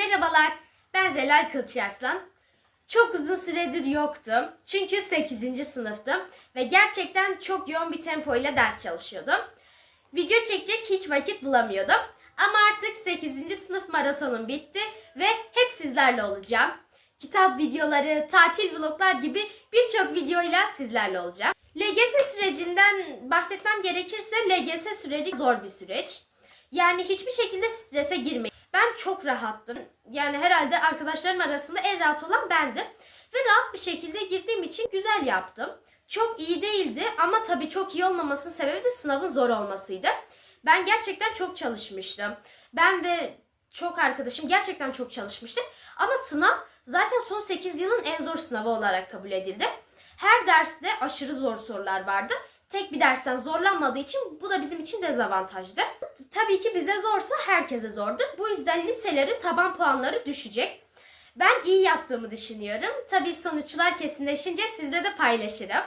Merhabalar, ben Zelal Kılıçarslan. Çok uzun süredir yoktum. Çünkü 8. sınıftım ve gerçekten çok yoğun bir tempoyla ders çalışıyordum. Video çekecek hiç vakit bulamıyordum. Ama artık 8. sınıf maratonum bitti ve hep sizlerle olacağım. Kitap videoları, tatil vloglar gibi birçok videoyla sizlerle olacağım. LGS sürecinden bahsetmem gerekirse LGS süreci zor bir süreç. Yani hiçbir şekilde strese girmeyin. Ben çok rahattım. Yani herhalde arkadaşlarım arasında en rahat olan bendim. Ve rahat bir şekilde girdiğim için güzel yaptım. Çok iyi değildi ama tabii çok iyi olmamasının sebebi de sınavın zor olmasıydı. Ben gerçekten çok çalışmıştım. Ben ve çok arkadaşım gerçekten çok çalışmıştık. Ama sınav zaten son 8 yılın en zor sınavı olarak kabul edildi. Her derste aşırı zor sorular vardı. Tek bir dersten zorlanmadığı için bu da bizim için dezavantajdı. Tabii ki bize zorsa herkese zordu. Bu yüzden liselerin taban puanları düşecek. Ben iyi yaptığımı düşünüyorum. Tabii sonuçlar kesinleşince sizle de paylaşırım.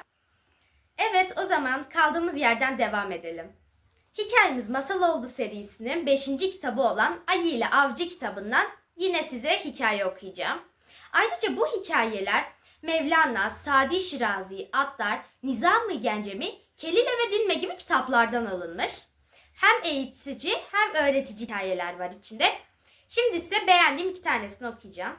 Evet o zaman kaldığımız yerden devam edelim. Hikayemiz Masal Oldu serisinin 5. kitabı olan Ayı ile Avcı kitabından yine size hikaye okuyacağım. Ayrıca bu hikayeler Mevlana, Sadi Şirazi, Attar, Nizam-ı Gencemi, Kelile ve Dilme gibi kitaplardan alınmış. Hem eğitici hem öğretici hikayeler var içinde. Şimdi size beğendiğim iki tanesini okuyacağım.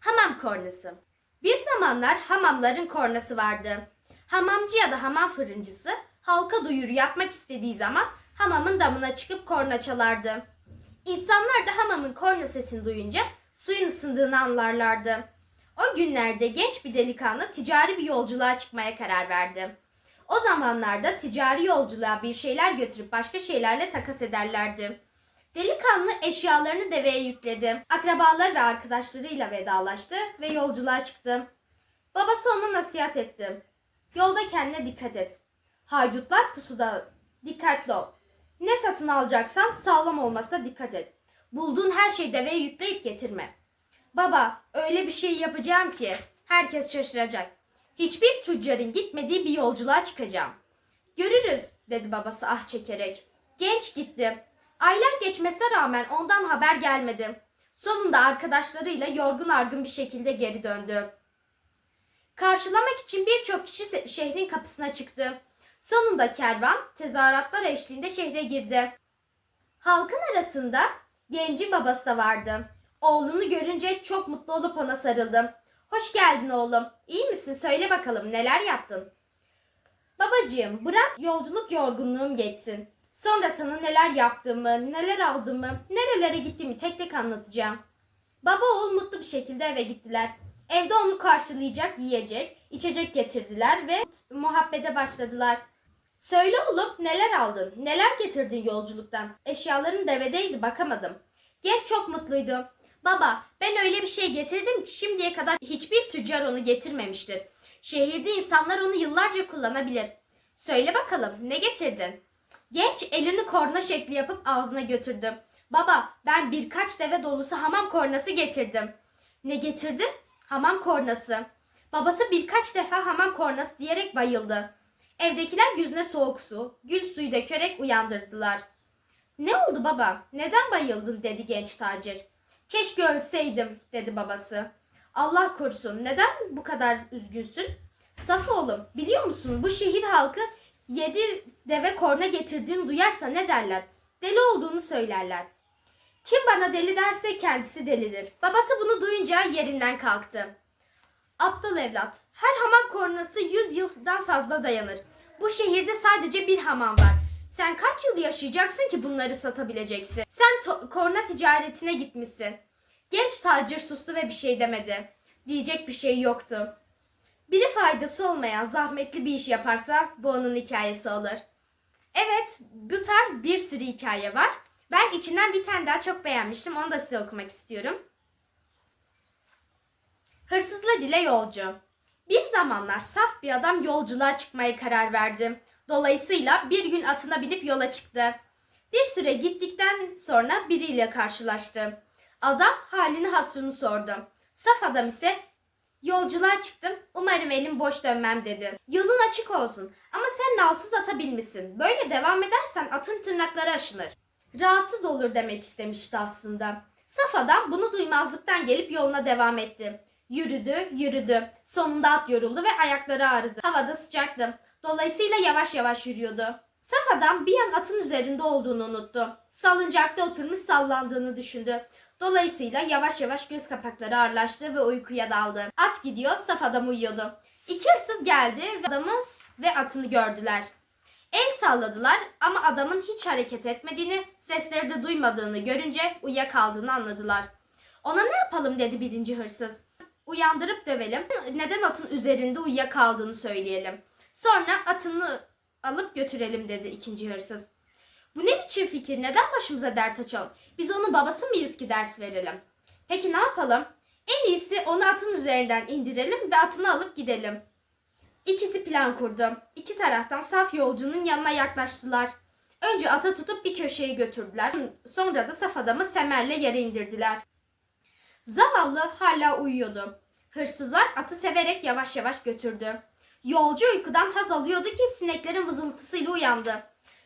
Hamam kornası. Bir zamanlar hamamların kornası vardı. Hamamcı ya da hamam fırıncısı halka duyuru yapmak istediği zaman hamamın damına çıkıp korna çalardı. İnsanlar da hamamın korna sesini duyunca suyun ısındığını anlarlardı. O günlerde genç bir delikanlı ticari bir yolculuğa çıkmaya karar verdi. O zamanlarda ticari yolculuğa bir şeyler götürüp başka şeylerle takas ederlerdi. Delikanlı eşyalarını deveye yükledi. Akrabalar ve arkadaşlarıyla vedalaştı ve yolculuğa çıktı. Babası ona nasihat etti. Yolda kendine dikkat et. Haydutlar pusuda. Dikkatli ol. Ne satın alacaksan sağlam olmasına dikkat et. Bulduğun her şeyi deveye yükleyip getirme. Baba öyle bir şey yapacağım ki herkes şaşıracak. Hiçbir tüccarın gitmediği bir yolculuğa çıkacağım. Görürüz dedi babası ah çekerek. Genç gitti. Aylar geçmesine rağmen ondan haber gelmedi. Sonunda arkadaşlarıyla yorgun argın bir şekilde geri döndü. Karşılamak için birçok kişi şehrin kapısına çıktı. Sonunda kervan tezahüratlar eşliğinde şehre girdi. Halkın arasında genci babası da vardı. Oğlunu görünce çok mutlu olup ona sarıldı. Hoş geldin oğlum. İyi misin? Söyle bakalım neler yaptın? Babacığım bırak yolculuk yorgunluğum geçsin. Sonra sana neler yaptığımı, neler aldığımı, nerelere gittiğimi tek tek anlatacağım. Baba oğul mutlu bir şekilde eve gittiler. Evde onu karşılayacak yiyecek, içecek getirdiler ve muhabbete başladılar. Söyle oğlum neler aldın, neler getirdin yolculuktan? Eşyaların devedeydi bakamadım. Genç çok mutluydu. Baba ben öyle bir şey getirdim ki şimdiye kadar hiçbir tüccar onu getirmemiştir. Şehirde insanlar onu yıllarca kullanabilir. Söyle bakalım ne getirdin? Genç elini korna şekli yapıp ağzına götürdü. Baba ben birkaç deve dolusu hamam kornası getirdim. Ne getirdin? Hamam kornası. Babası birkaç defa hamam kornası diyerek bayıldı. Evdekiler yüzüne soğuk su, gül suyu dökerek uyandırdılar. Ne oldu baba? Neden bayıldın dedi genç tacir. Keşke ölseydim dedi babası. Allah korusun neden bu kadar üzgünsün? Saf oğlum biliyor musun bu şehir halkı yedi deve korna getirdiğini duyarsa ne derler? Deli olduğunu söylerler. Kim bana deli derse kendisi delidir. Babası bunu duyunca yerinden kalktı. Aptal evlat. Her hamam kornası 100 yıldan fazla dayanır. Bu şehirde sadece bir hamam var. Sen kaç yıl yaşayacaksın ki bunları satabileceksin? Sen korna ticaretine gitmişsin. Genç tacir sustu ve bir şey demedi. Diyecek bir şey yoktu. Biri faydası olmayan zahmetli bir iş yaparsa bu onun hikayesi olur. Evet, bu tarz bir sürü hikaye var. Ben içinden bir tane daha çok beğenmiştim. Onu da size okumak istiyorum. Hırsızlar ile yolcu. Bir zamanlar saf bir adam yolculuğa çıkmaya karar verdi. Dolayısıyla bir gün atına binip yola çıktı. Bir süre gittikten sonra biriyle karşılaştı. Adam halini hatırını sordu. Saf adam ise yolculuğa çıktım umarım elim boş dönmem dedi. Yolun açık olsun ama sen nalsız ata binmişsin. Böyle devam edersen atın tırnakları aşınır. Rahatsız olur demek istemişti aslında. Saf adam bunu duymazlıktan gelip yoluna devam etti. Yürüdü, yürüdü. Sonunda at yoruldu ve ayakları ağrıdı. Havada sıcaktı. Dolayısıyla yavaş yavaş yürüyordu. Saf adam bir an atın üzerinde olduğunu unuttu. Salıncakta oturmuş sallandığını düşündü. Dolayısıyla yavaş yavaş göz kapakları ağırlaştı ve uykuya daldı. At gidiyor, saf adam uyuyordu. İki hırsız geldi ve adamı ve atını gördüler. El salladılar ama adamın hiç hareket etmediğini, sesleri de duymadığını görünce uyuyakaldığını anladılar. Ona ne yapalım dedi birinci hırsız. Uyandırıp dövelim. Neden atın üzerinde uyuyakaldığını söyleyelim. Sonra atını alıp götürelim dedi ikinci hırsız. Bu ne biçim fikir? Neden başımıza dert açalım? Biz onun babası mıyız ki ders verelim? Peki ne yapalım? En iyisi onu atın üzerinden indirelim ve atını alıp gidelim. İkisi plan kurdu. İki taraftan saf yolcunun yanına yaklaştılar. Önce ata tutup bir köşeye götürdüler. Sonra da saf adamı semerle yere indirdiler. Zavallı hala uyuyordu. Hırsızlar atı severek yavaş yavaş götürdü. Yolcu uykudan haz alıyordu ki sineklerin vızıltısıyla uyandı.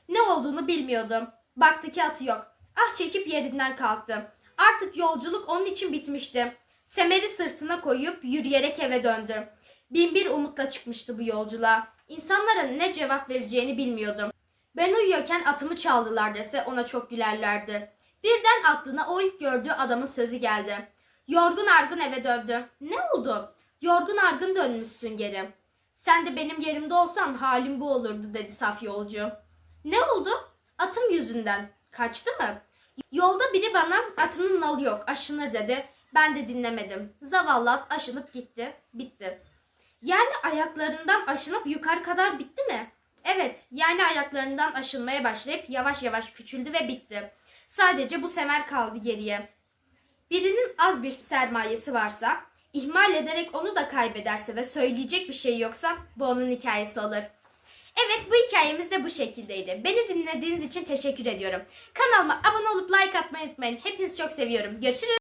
Ne olduğunu bilmiyordu. Baktı ki atı yok. Ah çekip yerinden kalktı. Artık yolculuk onun için bitmişti. Semeri sırtına koyup yürüyerek eve döndü. Bin bir umutla çıkmıştı bu yolculuğa. İnsanlara ne cevap vereceğini bilmiyordum. Ben uyuyorken atımı çaldılar dese ona çok gülerlerdi. Birden aklına o ilk gördüğü adamın sözü geldi. Yorgun argın eve döndü. Ne oldu? Yorgun argın dönmüşsün geri. Sen de benim yerimde olsan halim bu olurdu dedi saf yolcu. Ne oldu? Atım yüzünden. Kaçtı mı? Yolda biri bana atının nalı yok aşınır dedi. Ben de dinlemedim. Zavallı at aşınıp gitti. Bitti. Yani ayaklarından aşınıp yukarı kadar bitti mi? Evet, yani ayaklarından aşınmaya başlayıp yavaş yavaş küçüldü ve bitti. Sadece bu semer kaldı geriye. Birinin az bir sermayesi varsa, ihmal ederek onu da kaybederse ve söyleyecek bir şey yoksa bu onun hikayesi olur. Evet bu hikayemiz de bu şekildeydi. Beni dinlediğiniz için teşekkür ediyorum. Kanalıma abone olup like atmayı unutmayın. Hepinizi çok seviyorum. Görüşürüz.